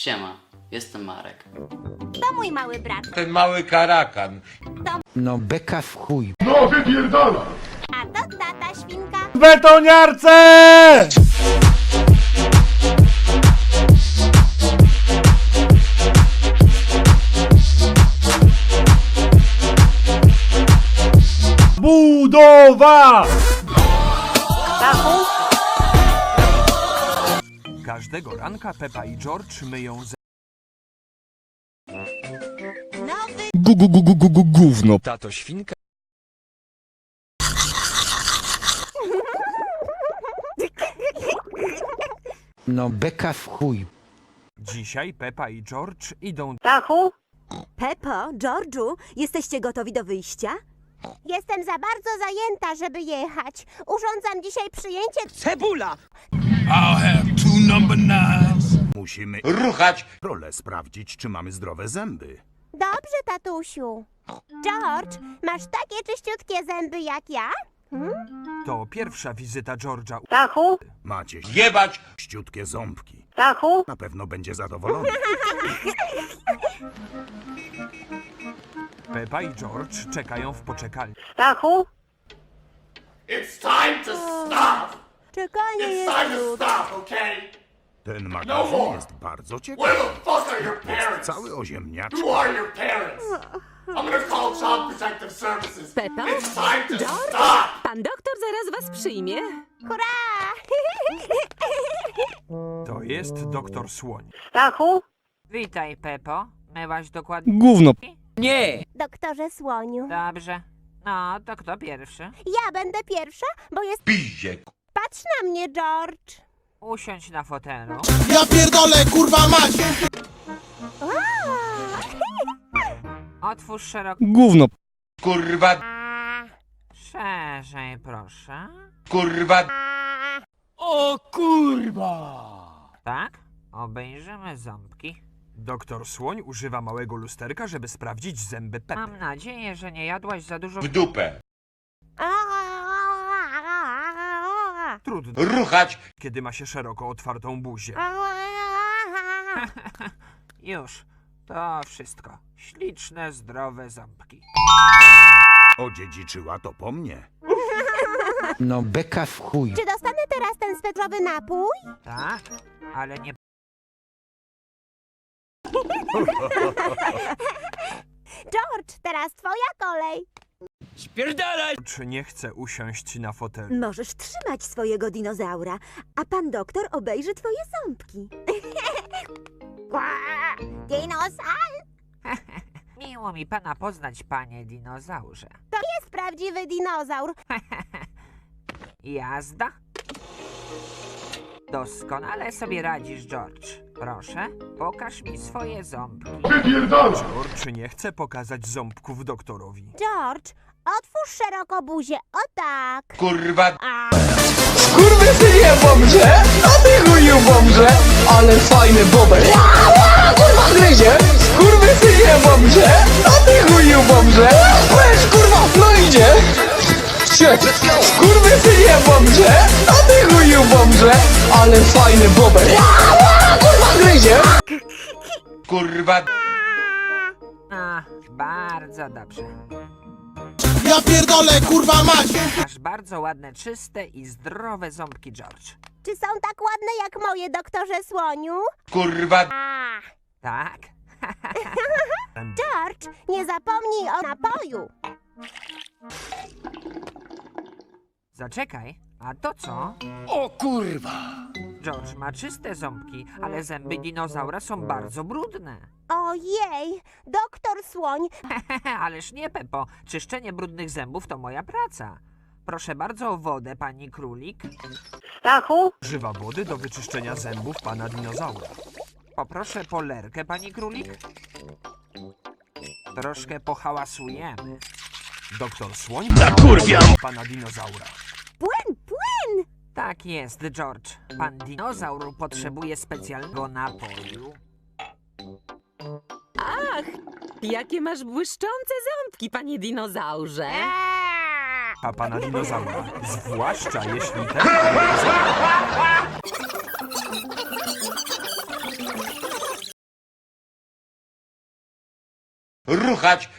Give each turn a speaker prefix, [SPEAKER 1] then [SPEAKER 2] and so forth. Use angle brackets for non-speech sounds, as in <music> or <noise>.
[SPEAKER 1] Siema, jestem Marek.
[SPEAKER 2] To mój mały brat.
[SPEAKER 3] Ten mały karakan.
[SPEAKER 4] No beka w chuj.
[SPEAKER 2] A to tata świnka.
[SPEAKER 3] Betoniarce! Budowa!
[SPEAKER 5] Każdego ranka Pepa i George myją z...
[SPEAKER 2] Nowy
[SPEAKER 4] Gu, gu, gu, gu, gu, gu, gówno.
[SPEAKER 5] Tato świnka
[SPEAKER 4] No beka w chuj.
[SPEAKER 5] Dzisiaj Pepa i George idą
[SPEAKER 6] Pepo, Georgiu, jesteście gotowi do wyjścia?
[SPEAKER 2] Jestem za bardzo zajęta, żeby jechać. Urządzam dzisiaj przyjęcie.
[SPEAKER 7] Musimy
[SPEAKER 3] Ruchać!
[SPEAKER 7] rolę sprawdzić, czy mamy zdrowe zęby.
[SPEAKER 2] Dobrze, tatusiu. George, masz takie czyściutkie zęby jak ja?
[SPEAKER 5] To pierwsza wizyta George'a.
[SPEAKER 7] Macie
[SPEAKER 3] Jebać!
[SPEAKER 7] ściutkie ząbki. Na pewno będzie zadowolony. <laughs>
[SPEAKER 5] Pepa i George czekają w poczekalni.
[SPEAKER 2] Czekanie jest trudne.
[SPEAKER 7] Ten magazyn jest bardzo ciekawy. Jest cały o ziemniaczku.
[SPEAKER 6] Pepa? George? Pan doktor zaraz was przyjmie.
[SPEAKER 2] Hurra! <laughs>
[SPEAKER 5] To jest doktor Słoń.
[SPEAKER 8] Witaj, Pepo. Myłaś dokładnie.
[SPEAKER 4] Gówno.
[SPEAKER 2] Doktorze Słoniu.
[SPEAKER 8] Dobrze. No, to kto pierwszy?
[SPEAKER 2] Ja będę pierwsza, bo jest... Patrz na mnie, George.
[SPEAKER 8] Usiądź na fotelu.
[SPEAKER 9] Ja pierdolę, kurwa mać! <laughs>
[SPEAKER 8] Otwórz szeroko.
[SPEAKER 4] Gówno.
[SPEAKER 3] Kurwa!
[SPEAKER 8] Szerzej, proszę.
[SPEAKER 3] Kurwa!
[SPEAKER 8] Tak? Obejrzymy ząbki.
[SPEAKER 5] Doktor Słoń używa małego lusterka, żeby sprawdzić zęby Pepy.
[SPEAKER 8] Mam nadzieję, że nie jadłaś za dużo.
[SPEAKER 3] W dupę!
[SPEAKER 5] Trudno,
[SPEAKER 3] Ruchać!
[SPEAKER 5] kiedy ma się szeroko otwartą buzię. <laughs>
[SPEAKER 8] Już. To wszystko. Śliczne, zdrowe ząbki.
[SPEAKER 7] Odziedziczyła to po mnie.
[SPEAKER 4] No beka w chuj.
[SPEAKER 2] Czy dostanę teraz ten sweczowy napój?
[SPEAKER 8] Tak? Ale nie <laughs>
[SPEAKER 2] George, teraz twoja kolej.
[SPEAKER 5] George nie chce usiąść na fotelu.
[SPEAKER 6] Możesz trzymać swojego dinozaura, a pan doktor obejrzy twoje ząbki. <laughs>
[SPEAKER 2] Dinosaur <laughs>
[SPEAKER 8] miło mi pana poznać, panie dinozaurze.
[SPEAKER 2] jest prawdziwy dinozaur. <laughs>
[SPEAKER 8] Jazda? Doskonale sobie radzisz, George. Proszę, pokaż mi swoje ząbki.
[SPEAKER 5] George nie chce pokazać ząbków doktorowi.
[SPEAKER 2] George, otwórz szeroko buzię. O tak.
[SPEAKER 3] Kurwa!
[SPEAKER 9] Kurwysynie bomrze! A ty chuju bomrze! Ale fajny bobel! Kurwa gryzie! Kurwysynie bomrze! A ty chuju bomrze! Weź kurwa, no idzie! Kurwysynie bomrze! A ty chuju bomrze! Ale fajny bobel! Ja, kurwa gryzie!
[SPEAKER 3] Kurwa!
[SPEAKER 8] A, bardzo dobrze.
[SPEAKER 9] Ja pierdolę, kurwa mać!
[SPEAKER 8] Masz bardzo ładne, czyste i zdrowe ząbki, George.
[SPEAKER 2] Czy są tak ładne jak moje, doktorze Słoniu?
[SPEAKER 3] Kurwa!
[SPEAKER 2] A,
[SPEAKER 8] Tak? <laughs> <laughs>
[SPEAKER 2] George, nie zapomnij o napoju.
[SPEAKER 8] Zaczekaj, a to co?
[SPEAKER 9] O kurwa!
[SPEAKER 8] George ma czyste ząbki, ale zęby dinozaura są bardzo brudne.
[SPEAKER 2] Ojej, doktor Słoń, <laughs>
[SPEAKER 8] Ależ nie, Pepo. Czyszczenie brudnych zębów to moja praca. Proszę bardzo o wodę, pani królik.
[SPEAKER 5] Używa wody do wyczyszczenia zębów pana dinozaura.
[SPEAKER 8] Poproszę polerkę, pani królik. Troszkę pohałasujemy.
[SPEAKER 5] Doktor Słoń zakurwiam pana dinozaura.
[SPEAKER 6] Płyn!
[SPEAKER 8] Tak jest, George. Pan dinozaur potrzebuje specjalnego napoju.
[SPEAKER 6] Ach, jakie masz błyszczące ząbki, panie dinozaurze!
[SPEAKER 5] A pana dinozaura, zwłaszcza jeśli ten
[SPEAKER 3] Ruchać